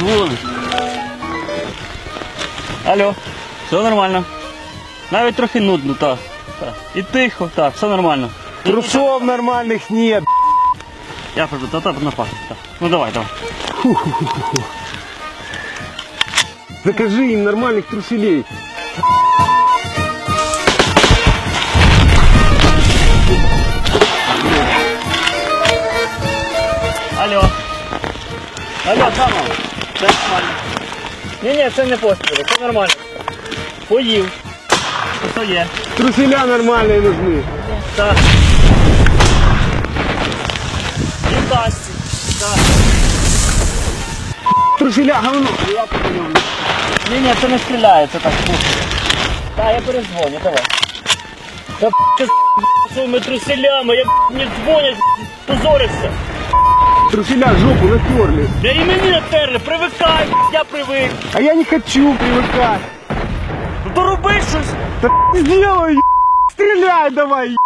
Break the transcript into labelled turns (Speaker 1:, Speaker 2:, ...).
Speaker 1: Вон. Алло, все нормально. Навіть трохи нудно, так. так. І тихо, так, все нормально.
Speaker 2: Трусов нормальных нет.
Speaker 1: Я прийду, та та на пахне. Ну давай, давай.
Speaker 2: Закажи им нормальных труселей.
Speaker 1: Алло. Алло, там. Все нормально. Ні, ні, це не постріли, це нормально. Поїв. Що є?
Speaker 2: Труселя нормальные нужны.
Speaker 1: Так. І касті. Так.
Speaker 2: Труселя говно.
Speaker 1: Ні, ні, це не стріляє, це так. фу. Та, я перезвоню, давай. Та б**, ти з своїми труселями, я б, мені дзвонять, позоришся.
Speaker 2: Труселя жопу натерли.
Speaker 1: Да и меня натерли, привыкай, я привык.
Speaker 2: А я не хочу привыкать.
Speaker 1: Ну то роби щось.
Speaker 2: Да сделай, стреляй давай.